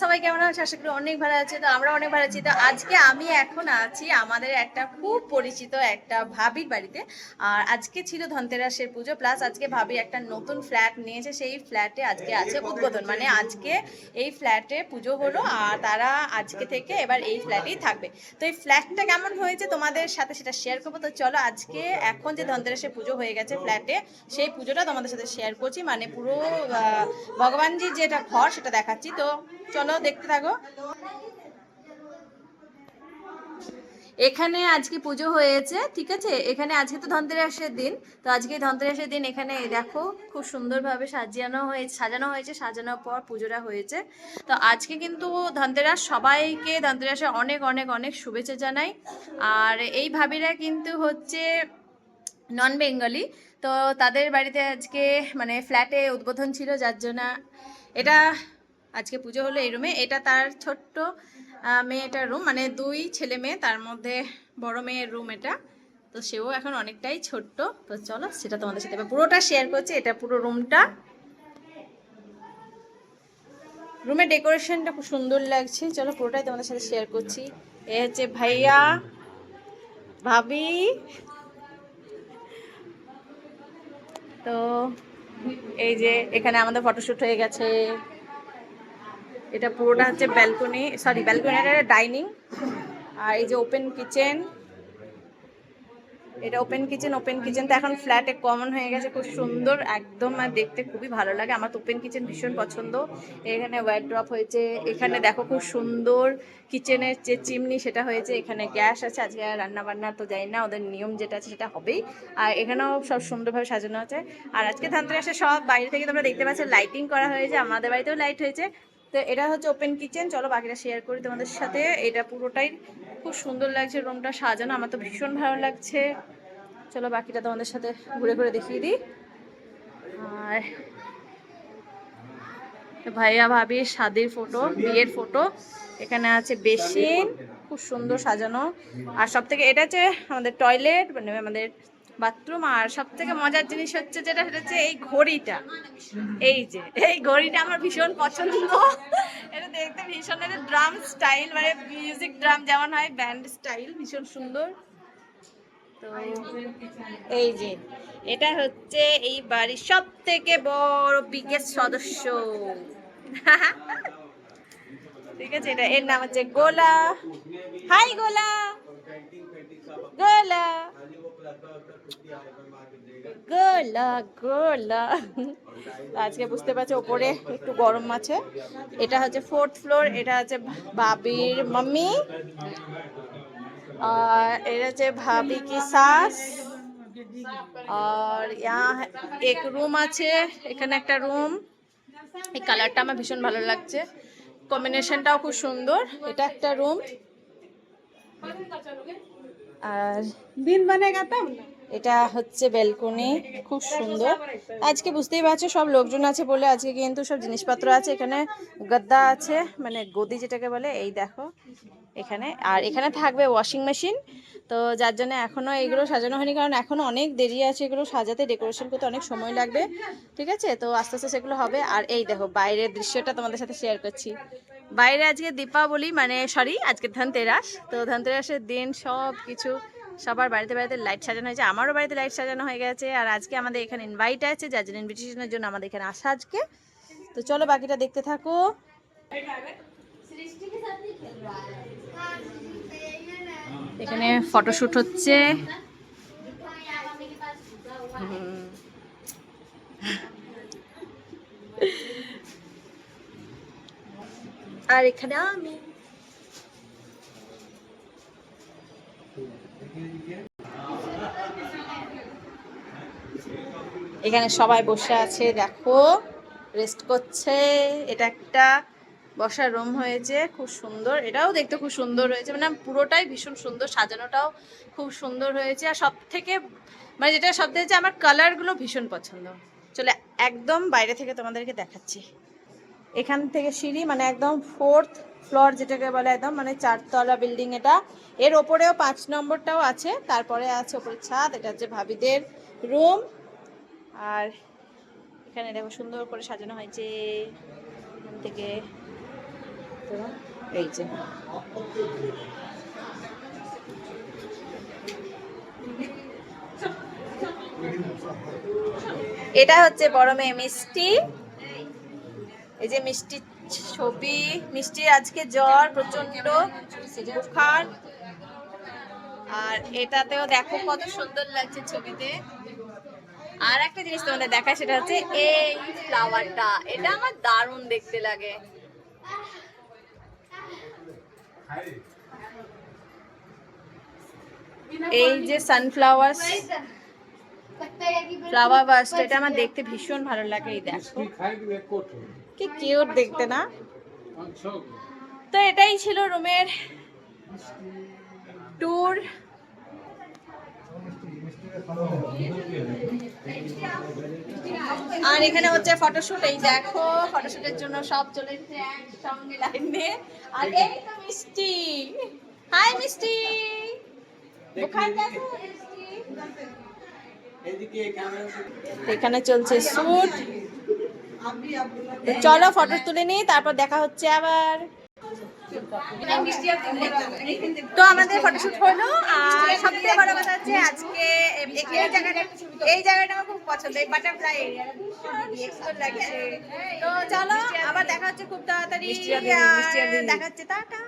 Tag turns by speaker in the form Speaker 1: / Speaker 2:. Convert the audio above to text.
Speaker 1: সবাই কেমন আশা করি অনেক ভালো আছে। তো আমরা অনেক ভালো আছি। তো আজকে আমি এখন আছি আমাদের একটা খুব পরিচিত একটা ভাবির বাড়িতে। আর আজকে ছিল ধনতেরাসের পুজো, প্লাস আজকে ভাবি একটা নতুন ফ্ল্যাট নিয়েছে। সেই ফ্ল্যাটে আজকে আছে উদ্বোধন। মানে আজকে এই ফ্ল্যাটে পুজো হলো, আর তারা আজকে থেকে এবার এই ফ্ল্যাটেই থাকবে। তো এই ফ্ল্যাটটা কেমন হয়েছে তোমাদের সাথে সেটা শেয়ার করব। তো চলো আজকে এখন যে ধনতেরাসের পুজো হয়ে গেছে ফ্ল্যাটে, সেই পুজোটা তোমাদের সাথে শেয়ার করছি। মানে পুরো ভগবানজির যেটা ঘর সেটা দেখাচ্ছি। তো চলো দেখতে থাকো। এখানে আজকে পুজো হয়েছে, ঠিক আছে? এখানে আজকে তো ধনতেরাসের দিন। তো আজকে ধনতেরাসের দিন এখানে দেখো, খুব সুন্দরভাবে সাজানো হয়েছে সাজানো হয়েছে, সাজানোর পর পুজোটা হয়েছে। তো আজকে কিন্তু ধনতেরাস সবাইকে ধনতেরাসে অনেক অনেক অনেক শুভেচ্ছা জানাই। আর এই ভাবিরা কিন্তু হচ্ছে নন বেঙ্গলি। তো তাদের বাড়িতে আজকে মানে ফ্ল্যাটে উদ্বোধন ছিল, যার জন্য এটা আজকে পুজো হলো এই রুমে। এটা তার ছোট্ট মেয়েটার রুম। মানে দুই ছেলে মেয়ে, তার মধ্যে বড় মেয়ের রুম এটা। তো সেও এখন অনেকটাই ছোট্ট। তো চলো, সেটা তোমাদের সাথে পুরোটা শেয়ার করছি। এটা পুরো রুমটা রুমের ডেকোরেশনটা খুব সুন্দর লাগছে। চলো, পুরোটাই তোমাদের সাথে শেয়ার করছি। এ হচ্ছে ভাইয়া, ভাবি। তো এই যে, এখানে আমাদের ফটোশ্যুট হয়ে গেছে। এটা পুরোটা হচ্ছে ব্যালকনি সরি ব্যালকনি এটা ডাইনিং আর এই যে ওপেন কিচেন এটা ওপেন কিচেন ওপেন কিচেন তো এখন ফ্ল্যাটে কমন হয়ে গেছে, খুব সুন্দর, একদম আর দেখতে খুবই ভালো লাগে, আমার তো ওপেন কিচেন ভীষণ পছন্দ, এখানে ওয়াইড ড্রপ হয়েছে, এখানে দেখো খুব সুন্দর কিচেনের যে চিমনি সেটা হয়েছে, এখানে গ্যাস আছে, আজকে রান্না বান্না তো জানি না, ওদের নিয়ম যেটা আছে সেটা হবেই, আর এখানেও সব সুন্দরভাবে সাজানো আছে, আর আজকে ধানতেরাসে সব বাইরে থেকে তোমরা দেখতে পাচ্ছ লাইটিং করা হয়েছে, আমাদের বাড়িতেও লাইট হয়েছে তো এটা হচ্ছে ওপেন কিচেন চলো বাকিটা শেয়ার করি তোমাদের সাথে। এটা পুরোটাই খুব সুন্দর লাগছে রুমটা সাজানো। আমার তো ভীষণ ভালো লাগছে। চলো বাকিটা তোমাদের সাথে ঘুরে ঘুরে দেখিয়ে দিই। আর ভাইয়া ভাবির শাদির ফটো বিয়ের ফটো এখানে আছে বেসিন, খুব সুন্দর সাজানো। আর সব থেকে এটা হচ্ছে আমাদের টয়লেট মানে আমাদের বাথরুম, আর সব থেকে মজার জিনিস হচ্ছে যেটা, সেটা হচ্ছে এই ঘড়িটা। এই যে, এই ঘড়িটা আমার ভীষণ পছন্দ। এটা দেখতে ভীষণ এটা ড্রাম স্টাইল মানে মিউজিক ড্রাম যেমন হয়, ব্যান্ড স্টাইল, ভীষণ সুন্দর। তো এই যে, এটা হচ্ছে এই বাড়ির সব থেকে বড় বিগেস্ট সদস্য। ঠিক আছে, এটা, এর নাম হচ্ছে গোলা। হাই গোলা। গোলা। গোলা গোলা। আজকে বুঝতে পারছি, ওপরে একটু গরম আছে। এটা হচ্ছে ফোর্থ ফ্লোর এটা হচ্ছে ভাবির মাম্মি। আর এটা হচ্ছে ভাবি কি সাস। আর এক রুম আছে, এখানে একটা রুম এই কালারটা আমার ভীষণ ভালো লাগছে। কম্বিনেশনটাও খুব সুন্দর, এটা একটা রুম আর
Speaker 2: দিন বানায় গাতাম? না
Speaker 1: এটা হচ্ছে ব্যালকনি খুব সুন্দর। আজকে বুঝতেই পারছ, সব লোকজন আছে বলে আজকে কিন্তু সব জিনিসপত্র আছে। এখানে গদ্দা আছে মানে গদি যেটাকে বলে, এই দেখো, এখানে। আর এখানে থাকবে ওয়াশিং মেশিন তো যার জন্য এখনও এগুলো সাজানো হয়নি, কারণ এখনও অনেক দেরি আছে এগুলো সাজাতে। ডেকোরেশন করতে অনেক সময় লাগবে, ঠিক আছে? তো আস্তে আস্তে সেগুলো হবে। আর এই দেখো, বাইরের দৃশ্যটা তোমাদের সাথে শেয়ার করছি। বাইরে আজকে দীপাবলি মানে সরি আজকে ধনতেরাস। তো ধনতেরাসের দিন সব কিছু সবার বাড়িতে বাড়িতে লাইট সাজানো হয়েছে, আমারও বাড়িতে লাইট সাজানো হয়ে গেছে, আর আজকে আমাদের এখানে ইনভাইট আছে, যার জন্য ইনভিটেশনের জন্য আমাদের এখানে আসা আজকে। তো চলো বাকিটা দেখতে থাকো। এখানে ফটোশুট হচ্ছে। আর এখানে আমি এখানে সবাই বসে আছে, দেখো রেস্ট করছে। এটা একটা বসার রুম হয়েছে, খুব সুন্দর। এটাও দেখতে খুব সুন্দর হয়েছে মানে পুরোটাই ভীষণ সুন্দর, সাজানোটাও খুব সুন্দর হয়েছে। আর সব থেকে মানে যেটা সব থেকে আমার কালারগুলো ভীষণ পছন্দ। চলে, একদম বাইরে থেকে তোমাদেরকে দেখাচ্ছি। এখান থেকে সিঁড়ি মানে একদম ফোর্থ ফ্লোর যেটাকে বলে একদম মানে চারতলা বিল্ডিং এটা। এর ওপরেও পাঁচ নম্বরটাও আছে, তারপরে আছে ওপরে ছাদ, এটা হচ্ছে ভাবিদের রুম আর এখানে দেখো সুন্দর করে সাজানো হয়েছে। এখান থেকে এই যে। এটা হচ্ছে বড় মেয়ে মিষ্টি। এই যে মিষ্টি ছবি মিষ্টি আজকে জ্বর প্রচণ্ড বুখার আর এটাতেও দেখো কত সুন্দর লাগছে ছবিতে আর একটা জিনিস তোমাদের দেখায় সেটা হচ্ছে এই ফ্লাওয়ারটা এটা আমার দারুণ দেখতে লাগে এই যে সানফ্লাওয়ার ফ্লাওয়ার বাস্ট এটা আমার দেখতে ভীষণ ভালো লাগে এই দেখো কি কিউট দেখতে না? তো এটাই ছিল রুমের ট্যুর আর এখানে হচ্ছে ফটোশুট এই দেখো ফটোশুটের জন্য সব চলে একসঙ্গে লাইন আর এই তো মিষ্টি। হাই মিষ্টি। এখানে চলছে শুট চলো ফটো তুলে নিই তারপর দেখা হচ্ছে আবার। তো আমাদের ফটোশুট হলো আর সবথেকে বড় কথা হচ্ছে আজকে এই জায়গাটা এই জায়গাটা আমার খুব পছন্দ এই বাটারফ্লাই লাগছে তো চলো আবার দেখা হচ্ছে খুব তাড়াতাড়ি দেখা হচ্ছে টাটা।